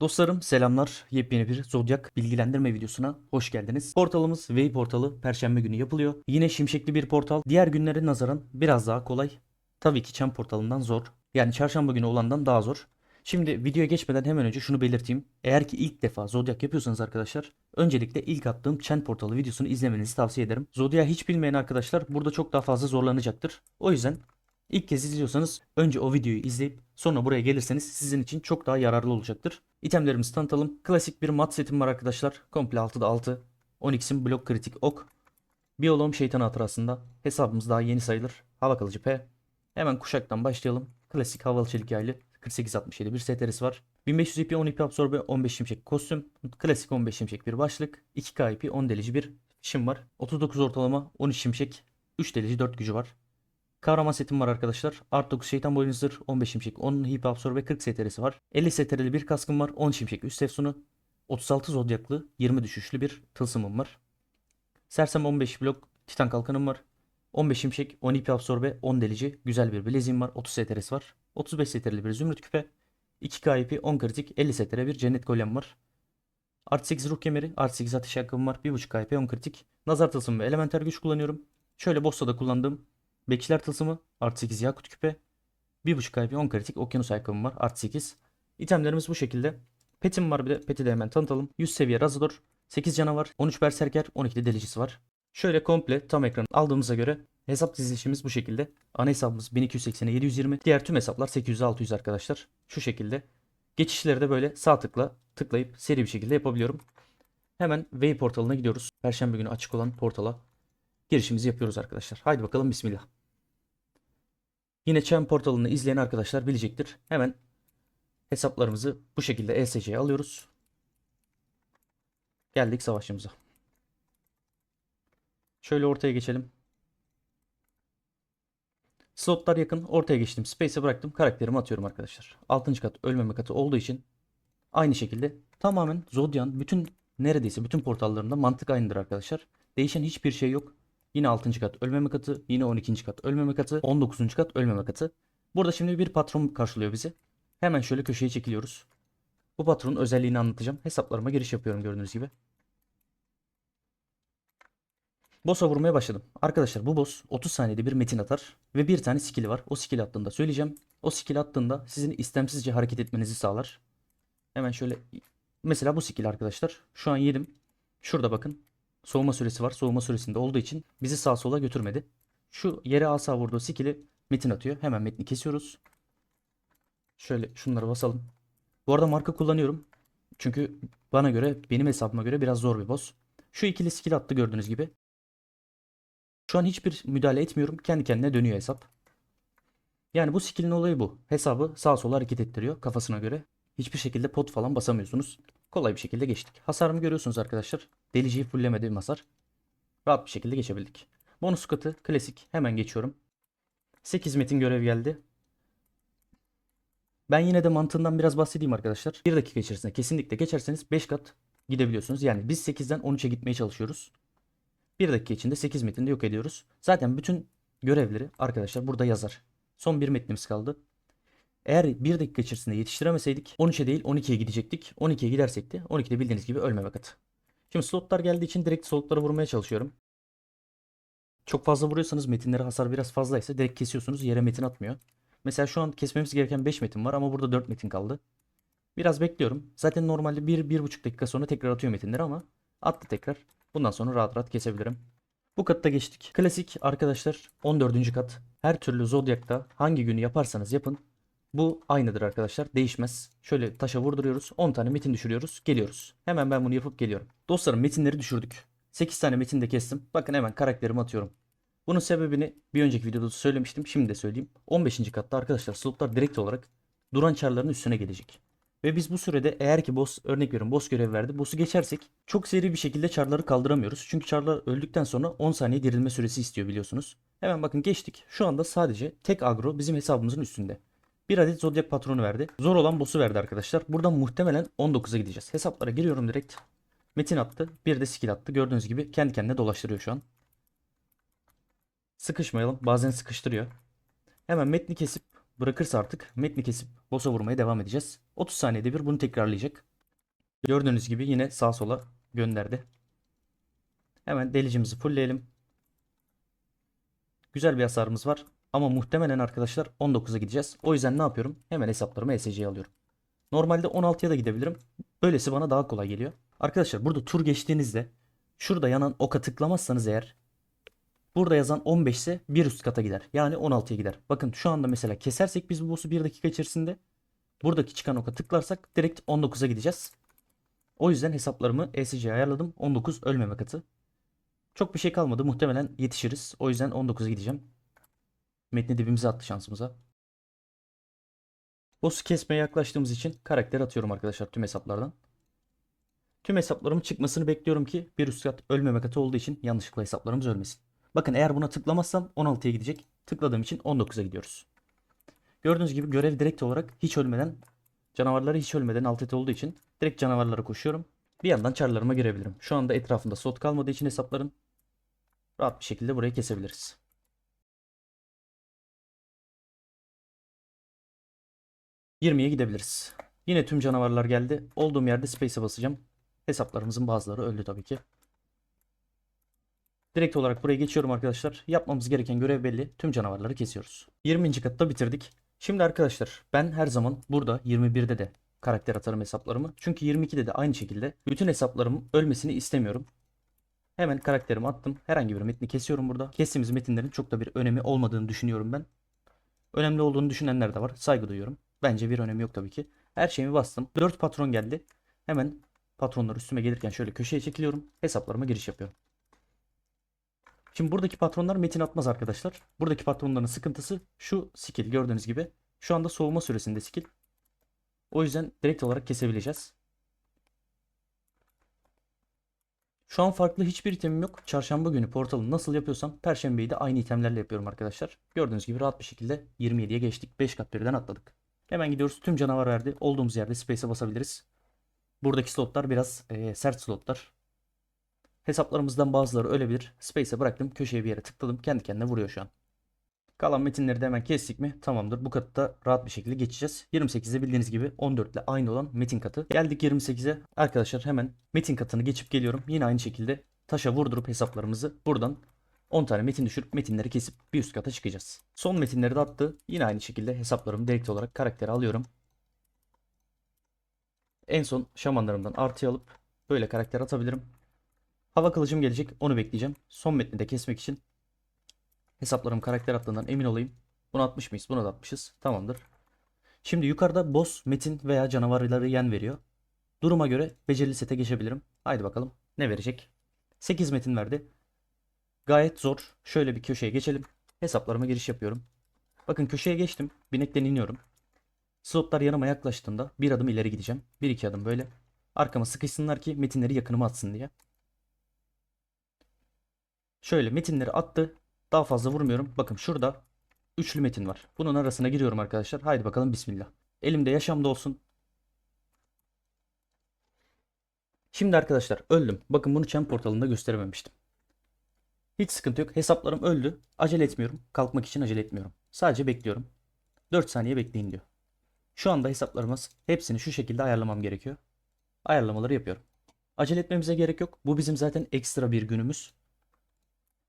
Dostlarım selamlar. Yepyeni bir Zodyak bilgilendirme videosuna hoş geldiniz. Portalımız Way portalı perşembe günü yapılıyor. Yine şimşekli bir portal. Diğer günlere nazaran biraz daha kolay. Tabii ki Çem portalından zor. Yani çarşamba günü olandan daha zor. Şimdi videoya geçmeden hemen önce şunu belirteyim. Eğer ki ilk defa Zodyak yapıyorsanız arkadaşlar öncelikle ilk attığım Chen portalı videosunu izlemenizi tavsiye ederim. Zodyak hiç bilmeyen arkadaşlar burada çok daha fazla zorlanacaktır. O yüzden İlk kez izliyorsanız önce o videoyu izleyip sonra buraya gelirseniz sizin için çok daha yararlı olacaktır. İtemlerimizi tanıtalım. Klasik bir mat setim var arkadaşlar. Komple 6'da 6. Onyx'in blok kritik ok. Biyolom şeytan hatırasında. Hesabımız daha yeni sayılır. Hava kalıcı P. Hemen kuşaktan başlayalım. Klasik havalı çelik yaylı. 4867 bir STR'si var. 1500 IP 10 IP absorbe 15 şimşek kostüm. Klasik 15 şimşek bir başlık. 2K IP 10 delici bir fişim var. 39 ortalama 13 şimşek 3 delici 4 gücü var. Kahraman setim var arkadaşlar. Art 9 şeytan boynu zırh 15 şimşek 10 hip absorbe 40 STR'si var. 50 STR'li bir kaskım var. 10 şimşek üst efsunu. 36 zodyaklı 20 düşüşlü bir tılsımım var. Sersem 15 blok titan kalkanım var. 15 şimşek 10 hip absorbe 10 delici güzel bir bileziğim var. 30 STR'si var. 35 STR'li bir zümrüt küpe. 2K IP 10 kritik 50 STR bir cennet golem var. Art 8 ruh kemeri, Art 8 ateş hakkım var. 1.5 IP 10 kritik. Nazar tılsımı ve elementer güç kullanıyorum. Şöyle boss'ta da kullandığım Bekçiler tılsımı artı 8 yakut küpe. 1.5 IP 10 kritik okyanus ayakkabım var artı 8. İtemlerimiz bu şekilde. Petim var bir de peti de hemen tanıtalım. 100 seviye Razador. 8 canavar. 13 berserker. 12 de delicisi var. Şöyle komple tam ekran aldığımıza göre hesap dizilişimiz bu şekilde. Ana hesabımız 1280'e 720. Diğer tüm hesaplar 800'e 600 arkadaşlar. Şu şekilde. Geçişleri de böyle sağ tıkla tıklayıp seri bir şekilde yapabiliyorum. Hemen Way portalına gidiyoruz. Perşembe günü açık olan portala girişimizi yapıyoruz arkadaşlar. Haydi bakalım bismillah. Yine Chen portalını izleyen arkadaşlar bilecektir. Hemen hesaplarımızı bu şekilde ESC'ye alıyoruz. Geldik savaşımıza. Şöyle ortaya geçelim. Slotlar yakın. Ortaya geçtim. Space'e bıraktım. Karakterimi atıyorum arkadaşlar. 6. kat ölmeme katı olduğu için aynı şekilde tamamen Zodiac'ın bütün neredeyse bütün portallarında mantık aynıdır arkadaşlar. Değişen hiçbir şey yok. Yine 6. kat ölmeme katı, yine 12. kat ölmeme katı, 19. kat ölmeme katı. Burada şimdi bir patron karşılıyor bizi. Hemen şöyle köşeye çekiliyoruz. Bu patronun özelliğini anlatacağım. Hesaplarıma giriş yapıyorum gördüğünüz gibi. Boss'a vurmaya başladım. Arkadaşlar bu boss 30 saniyede bir metin atar ve bir tane skill'i var. O skill attığında söyleyeceğim. O skill attığında sizin istemsizce hareket etmenizi sağlar. Hemen şöyle mesela bu skill arkadaşlar. Şu an yedim. Şurada bakın. Soğuma süresi var. Soğuma süresinde olduğu için bizi sağ sola götürmedi. Şu yere asa vurduğu skill'i metin atıyor. Hemen metni kesiyoruz. Şöyle şunları basalım. Bu arada marka kullanıyorum. Çünkü bana göre benim hesabıma göre biraz zor bir boss. Şu ikili skill attı gördüğünüz gibi. Şu an hiçbir müdahale etmiyorum. Kendi kendine dönüyor hesap. Yani bu skill'in olayı bu. Hesabı sağa sola hareket ettiriyor kafasına göre. Hiçbir şekilde pot falan basamıyorsunuz. Kolay bir şekilde geçtik. Hasarımı görüyorsunuz arkadaşlar. Deliciyi fullemediğim hasar. Rahat bir şekilde geçebildik. Bonus katı klasik. Hemen geçiyorum. 8 metin görev geldi. Ben yine de mantığından biraz bahsedeyim arkadaşlar. 1 dakika içerisinde kesinlikle geçerseniz 5 kat gidebiliyorsunuz. Yani biz 8'den 13'e gitmeye çalışıyoruz. 1 dakika içinde 8 metinde yok ediyoruz. Zaten bütün görevleri arkadaşlar burada yazar. Son bir metnimiz kaldı. Eğer 1 dakika içerisinde yetiştiremeseydik 13'e değil 12'ye gidecektik. 12'ye gidersek de 12'de bildiğiniz gibi ölmeme katı. Şimdi slotlar geldiği için direkt slotlara vurmaya çalışıyorum. Çok fazla vuruyorsanız metinlere hasar biraz fazlaysa direkt kesiyorsunuz yere metin atmıyor. Mesela şu an kesmemiz gereken 5 metin var ama burada 4 metin kaldı. Biraz bekliyorum. Zaten normalde 1-1,5 dakika sonra tekrar atıyor metinleri ama attı tekrar. Bundan sonra rahat rahat kesebilirim. Bu katta geçtik. Klasik arkadaşlar 14. kat. Her türlü Zodyak'ta hangi günü yaparsanız yapın bu aynıdır arkadaşlar. Değişmez. Şöyle taşa vurduruyoruz. 10 tane metin düşürüyoruz. Geliyoruz. Hemen ben bunu yapıp geliyorum. Dostlarım metinleri düşürdük. 8 tane metin de kestim. Bakın hemen karakterimi atıyorum. Bunun sebebini bir önceki videoda söylemiştim. Şimdi de söyleyeyim. 15. katta arkadaşlar slotlar direkt olarak duran çarların üstüne gelecek. Ve biz bu sürede eğer ki boss örnek veriyorum boss görev verdi. Boss'u geçersek çok seri bir şekilde çarları kaldıramıyoruz. Çünkü çarlar öldükten sonra 10 saniye dirilme süresi istiyor biliyorsunuz. Hemen bakın geçtik. Şu anda sadece tek agro bizim hesabımızın üstünde. Bir adet zodyak patronu verdi. Zor olan boss'u verdi arkadaşlar. Buradan muhtemelen 19'a gideceğiz. Hesaplara giriyorum direkt. Metin attı. Bir de skill attı. Gördüğünüz gibi kendi kendine dolaştırıyor şu an. Sıkışmayalım. Bazen sıkıştırıyor. Hemen metni kesip bırakırsa artık metni kesip boss'a vurmaya devam edeceğiz. 30 saniyede bir bunu tekrarlayacak. Gördüğünüz gibi yine sağa sola gönderdi. Hemen delicimizi fullleyelim. Güzel bir hasarımız var. Ama muhtemelen arkadaşlar 19'a gideceğiz. O yüzden ne yapıyorum? Hemen hesaplarımı ESC'ye alıyorum. Normalde 16'ya da gidebilirim. Böylesi bana daha kolay geliyor. Arkadaşlar burada tur geçtiğinizde şurada yanan oka tıklamazsanız eğer burada yazan 15 ise bir üst kata gider. Yani 16'ya gider. Bakın şu anda mesela kesersek biz bu boss'u 1 dakika içerisinde buradaki çıkan oka tıklarsak direkt 19'a gideceğiz. O yüzden hesaplarımı ESC'ye ayarladım. 19 ölmeme katı. Çok bir şey kalmadı. Muhtemelen yetişiriz. O yüzden 19'a gideceğim. Metni dibimize attı şansımıza. Boss'u kesmeye yaklaştığımız için karakter atıyorum arkadaşlar tüm hesaplardan. Tüm hesaplarımın çıkmasını bekliyorum ki bir üst kat ölmeme katı olduğu için yanlışlıkla hesaplarımız ölmesin. Bakın eğer buna tıklamazsam 16'ya gidecek. Tıkladığım için 19'a gidiyoruz. Gördüğünüz gibi görev direkt olarak hiç ölmeden canavarları hiç ölmeden alt et olduğu için direkt canavarlara koşuyorum. Bir yandan çarlarıma girebilirim. Şu anda etrafında slot kalmadığı için hesapların rahat bir şekilde burayı kesebiliriz. ...20'ye gidebiliriz. Yine tüm canavarlar geldi. Olduğum yerde space'e basacağım. Hesaplarımızın bazıları öldü tabii ki. Direkt olarak buraya geçiyorum arkadaşlar. Yapmamız gereken görev belli. Tüm canavarları kesiyoruz. 20. katta bitirdik. Şimdi arkadaşlar ben her zaman burada 21'de de karakter atarım hesaplarımı. Çünkü 22'de de aynı şekilde bütün hesaplarımın ölmesini istemiyorum. Hemen karakterimi attım. Herhangi bir metni kesiyorum burada. Kestiğimiz metinlerin çok da bir önemi olmadığını düşünüyorum ben. Önemli olduğunu düşünenler de var. Saygı duyuyorum. Bence bir önemi yok tabii ki. Her şeyimi bastım. 4 patron geldi. Hemen patronlar üstüme gelirken şöyle köşeye çekiliyorum. Hesaplarıma giriş yapıyorum. Şimdi buradaki patronlar metin atmaz arkadaşlar. Buradaki patronların sıkıntısı şu skill gördüğünüz gibi. Şu anda soğuma süresinde skill. O yüzden direkt olarak kesebileceğiz. Şu an farklı hiçbir itemim yok. Çarşamba günü portalı nasıl yapıyorsam perşembeyi de aynı itemlerle yapıyorum arkadaşlar. Gördüğünüz gibi rahat bir şekilde 27'ye geçtik. 5 kat birden atladık. Hemen gidiyoruz. Tüm canavar verdi. Olduğumuz yerde space'e basabiliriz. Buradaki slotlar biraz eee, sert slotlar. Hesaplarımızdan bazıları ölebilir. Space'e bıraktım. Köşeye bir yere tıkladım. Kendi kendine vuruyor şu an. Kalan metinleri de hemen kestik mi? Tamamdır. Bu katı da rahat bir şekilde geçeceğiz. 28'de bildiğiniz gibi 14 ile aynı olan metin katı. Geldik 28'e. Arkadaşlar hemen metin katını geçip geliyorum. Yine aynı şekilde taşa vurdurup hesaplarımızı buradan 10 tane metin düşürüp metinleri kesip bir üst kata çıkacağız. Son metinleri de attı. Yine aynı şekilde hesaplarımı direkt olarak karaktere alıyorum. En son şamanlarımdan artı alıp böyle karakter atabilirim. Hava kılıcım gelecek. Onu bekleyeceğim. Son metni de kesmek için hesaplarım karakter attığından emin olayım. Bunu atmış mıyız? Bunu da atmışız. Tamamdır. Şimdi yukarıda boss, metin veya canavarları yen veriyor. Duruma göre becerili sete geçebilirim. Haydi bakalım. Ne verecek? 8 metin verdi. Gayet zor. Şöyle bir köşeye geçelim. Hesaplarıma giriş yapıyorum. Bakın köşeye geçtim. Binekten iniyorum. Slotlar yanıma yaklaştığında bir adım ileri gideceğim. Bir iki adım böyle. Arkama sıkışsınlar ki metinleri yakınıma atsın diye. Şöyle metinleri attı. Daha fazla vurmuyorum. Bakın şurada üçlü metin var. Bunun arasına giriyorum arkadaşlar. Haydi bakalım bismillah. Elimde yaşamda olsun. Şimdi arkadaşlar öldüm. Bakın bunu Champ portalında gösterememiştim. Hiç sıkıntı yok. Hesaplarım öldü. Acele etmiyorum. Kalkmak için acele etmiyorum. Sadece bekliyorum. 4 saniye bekleyin diyor. Şu anda hesaplarımız hepsini şu şekilde ayarlamam gerekiyor. Ayarlamaları yapıyorum. Acele etmemize gerek yok. Bu bizim zaten ekstra bir günümüz.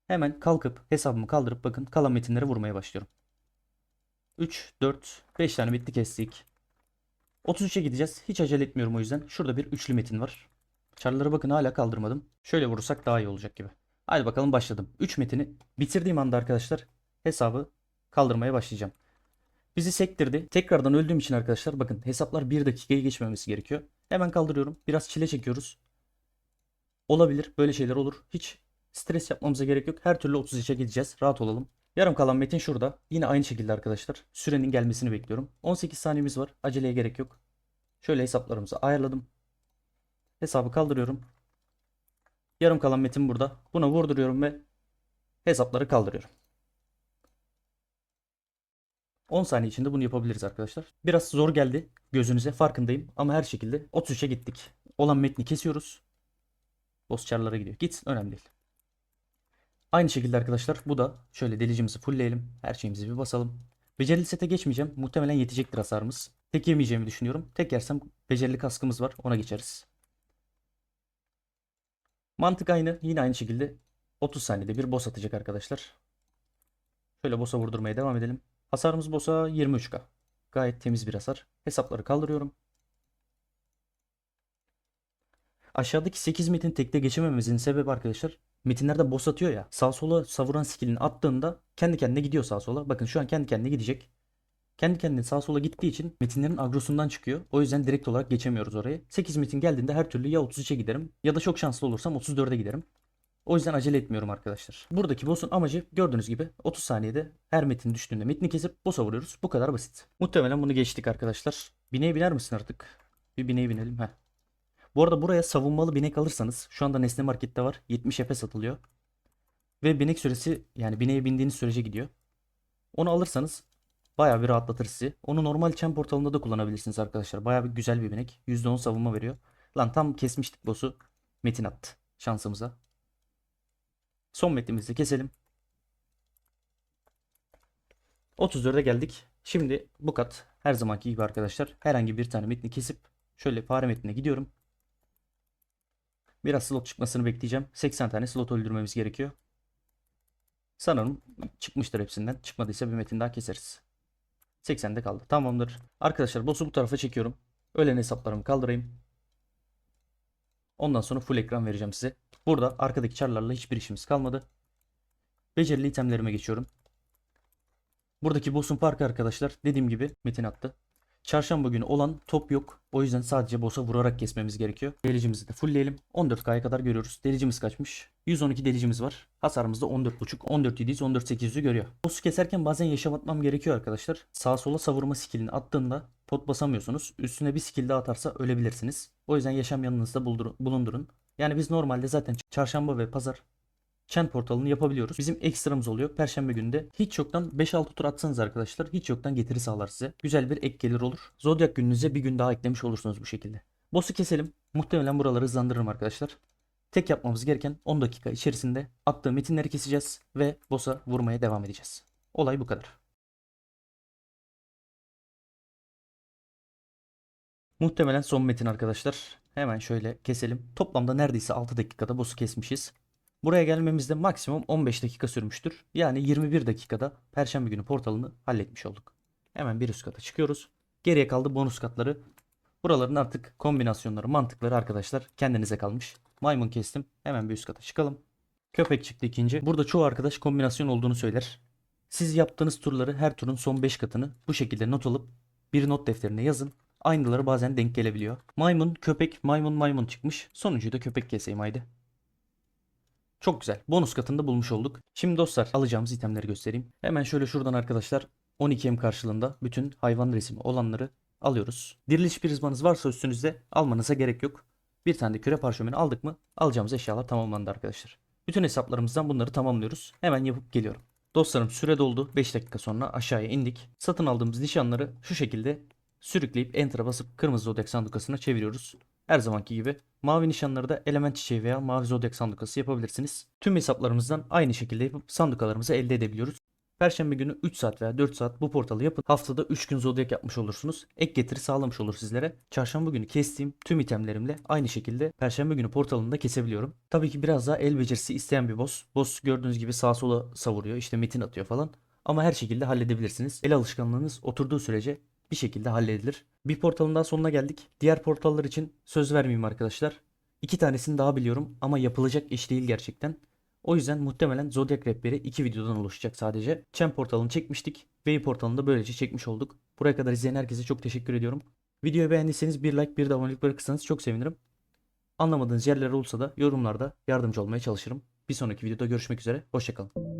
Hemen kalkıp hesabımı kaldırıp bakın kalan metinlere vurmaya başlıyorum. 3, 4, 5 tane metni kestik. 33'e gideceğiz. Hiç acele etmiyorum o yüzden. Şurada bir üçlü metin var. Çarları bakın hala kaldırmadım. Şöyle vurursak daha iyi olacak gibi. Hadi bakalım başladım. 3 metini bitirdiğim anda arkadaşlar hesabı kaldırmaya başlayacağım. Bizi sektirdi. Tekrardan öldüğüm için arkadaşlar bakın hesaplar 1 dakikayı geçmemesi gerekiyor. Hemen kaldırıyorum. Biraz çile çekiyoruz. Olabilir. Böyle şeyler olur. Hiç stres yapmamıza gerek yok. Her türlü 33'e gideceğiz. Rahat olalım. Yarım kalan metin şurada. Yine aynı şekilde arkadaşlar. Sürenin gelmesini bekliyorum. 18 saniyemiz var. Aceleye gerek yok. Şöyle hesaplarımızı ayarladım. Hesabı kaldırıyorum. Yarım kalan metin burada. Buna vurduruyorum ve hesapları kaldırıyorum. 10 saniye içinde bunu yapabiliriz arkadaşlar. Biraz zor geldi gözünüze farkındayım ama her şekilde 33'e gittik. Olan metni kesiyoruz. Boss çarlara gidiyor. Gitsin önemli değil. Aynı şekilde arkadaşlar bu da şöyle delicimizi fullleyelim. Her şeyimizi bir basalım. Becerili sete geçmeyeceğim. Muhtemelen yetecektir hasarımız. Tek yemeyeceğimi düşünüyorum. Tek yersem becerili kaskımız var. Ona geçeriz. Mantık aynı. Yine aynı şekilde 30 saniyede bir boss atacak arkadaşlar. Şöyle boss'a vurdurmaya devam edelim. Hasarımız boss'a 23k. Gayet temiz bir hasar. Hesapları kaldırıyorum. Aşağıdaki 8 metin tekte geçemememizin sebebi arkadaşlar metinlerde boss atıyor ya. Sağ sola savuran skillini attığında kendi kendine gidiyor sağ sola. Bakın şu an kendi kendine gidecek. Kendi kendine sağ sola gittiği için metinlerin agrosundan çıkıyor. O yüzden direkt olarak geçemiyoruz oraya. 8 metin geldiğinde her türlü ya 33'e giderim ya da çok şanslı olursam 34'e giderim. O yüzden acele etmiyorum arkadaşlar. Buradaki boss'un amacı gördüğünüz gibi 30 saniyede her metin düştüğünde metni kesip boss'a vuruyoruz. Bu kadar basit. Muhtemelen bunu geçtik arkadaşlar. Bineğe biner misin artık? Bir bineğe binelim. Heh. Bu arada buraya savunmalı binek alırsanız şu anda Nesne Market'te var. 70 F'e satılıyor. Ve binek süresi yani bineğe bindiğiniz sürece gidiyor. Onu alırsanız bayağı bir rahatlatır sizi. Onu normal çem portalında da kullanabilirsiniz arkadaşlar. Bayağı bir güzel bir binek. %10 savunma veriyor. Lan tam kesmiştik boss'u. Metin attı şansımıza. Son metnimizi keselim. 34'e geldik. Şimdi bu kat her zamanki gibi arkadaşlar herhangi bir tane metni kesip şöyle fare metnine gidiyorum. Biraz slot çıkmasını bekleyeceğim. 80 tane slot öldürmemiz gerekiyor. Sanırım çıkmıştır hepsinden. Çıkmadıysa bir metin daha keseriz. 80'de kaldı. Tamamdır. Arkadaşlar boss'u bu tarafa çekiyorum. Ölen hesaplarımı kaldırayım. Ondan sonra full ekran vereceğim size. Burada arkadaki çarlarla hiçbir işimiz kalmadı. Becerili itemlerime geçiyorum. Buradaki boss'un farkı arkadaşlar dediğim gibi metin attı. Çarşamba günü olan top yok. O yüzden sadece boss'a vurarak kesmemiz gerekiyor. Delicimizi de fullleyelim. 14K'ya kadar görüyoruz. Delicimiz kaçmış? 112 delicimiz var. Hasarımız da 14.5, 14.700, 14.800'ü görüyor. Boss'u keserken bazen yaşam atmam gerekiyor arkadaşlar. Sağa sola savurma skillini attığında pot basamıyorsunuz. Üstüne bir skill daha atarsa ölebilirsiniz. O yüzden yaşam yanınızda bulundurun. Yani biz normalde zaten çarşamba ve pazar Chen portalını yapabiliyoruz. Bizim ekstramız oluyor. Perşembe günü de hiç yoktan 5-6 tur atsanız arkadaşlar hiç yoktan getiri sağlar size. Güzel bir ek gelir olur. Zodiac gününüze bir gün daha eklemiş olursunuz bu şekilde. Boss'u keselim. Muhtemelen buraları hızlandırırım arkadaşlar. Tek yapmamız gereken 10 dakika içerisinde attığı metinleri keseceğiz ve boss'a vurmaya devam edeceğiz. Olay bu kadar. Muhtemelen son metin arkadaşlar. Hemen şöyle keselim. Toplamda neredeyse 6 dakikada boss'u kesmişiz. Buraya gelmemizde maksimum 15 dakika sürmüştür. Yani 21 dakikada Perşembe günü portalını halletmiş olduk. Hemen bir üst kata çıkıyoruz. Geriye kaldı bonus katları. Buraların artık kombinasyonları, mantıkları arkadaşlar kendinize kalmış. Maymun kestim. Hemen bir üst kata çıkalım. Köpek çıktı ikinci. Burada çoğu arkadaş kombinasyon olduğunu söyler. Siz yaptığınız turları her turun son 5 katını bu şekilde not alıp bir not defterine yazın. Aynıları bazen denk gelebiliyor. Maymun, köpek, maymun, maymun çıkmış. Sonuncuyu da köpek keseyim haydi. Çok güzel. Bonus katında bulmuş olduk. Şimdi dostlar alacağımız itemleri göstereyim. Hemen şöyle şuradan arkadaşlar 12M karşılığında bütün hayvan resmi olanları alıyoruz. Diriliş prizmanız varsa üstünüzde almanıza gerek yok. Bir tane de küre parşömeni aldık mı alacağımız eşyalar tamamlandı arkadaşlar. Bütün hesaplarımızdan bunları tamamlıyoruz. Hemen yapıp geliyorum. Dostlarım süre doldu. 5 dakika sonra aşağıya indik. Satın aldığımız nişanları şu şekilde sürükleyip enter'a basıp kırmızı zodyak sandukasına çeviriyoruz. Her zamanki gibi mavi nişanları da element çiçeği veya mavi zodyak sandukası yapabilirsiniz. Tüm hesaplarımızdan aynı şekilde yapıp sandukalarımızı elde edebiliyoruz. Perşembe günü 3 saat veya 4 saat bu portalı yapın. Haftada 3 gün zodyak yapmış olursunuz. Ek getiri sağlamış olur sizlere. Çarşamba günü kestiğim tüm itemlerimle aynı şekilde Perşembe günü portalını da kesebiliyorum. Tabii ki biraz daha el becerisi isteyen bir boss. Boss gördüğünüz gibi sağa sola savuruyor. işte metin atıyor falan. Ama her şekilde halledebilirsiniz. El alışkanlığınız oturduğu sürece bir şekilde halledilir. Bir portalın daha sonuna geldik. Diğer portallar için söz vermeyeyim arkadaşlar. İki tanesini daha biliyorum ama yapılacak iş değil gerçekten. O yüzden muhtemelen Zodiac rehberi iki videodan oluşacak sadece. Chen portalını çekmiştik. Wave portalını da böylece çekmiş olduk. Buraya kadar izleyen herkese çok teşekkür ediyorum. Videoyu beğendiyseniz bir like bir de abonelik bırakırsanız çok sevinirim. Anlamadığınız yerler olursa da yorumlarda yardımcı olmaya çalışırım. Bir sonraki videoda görüşmek üzere. Hoşçakalın.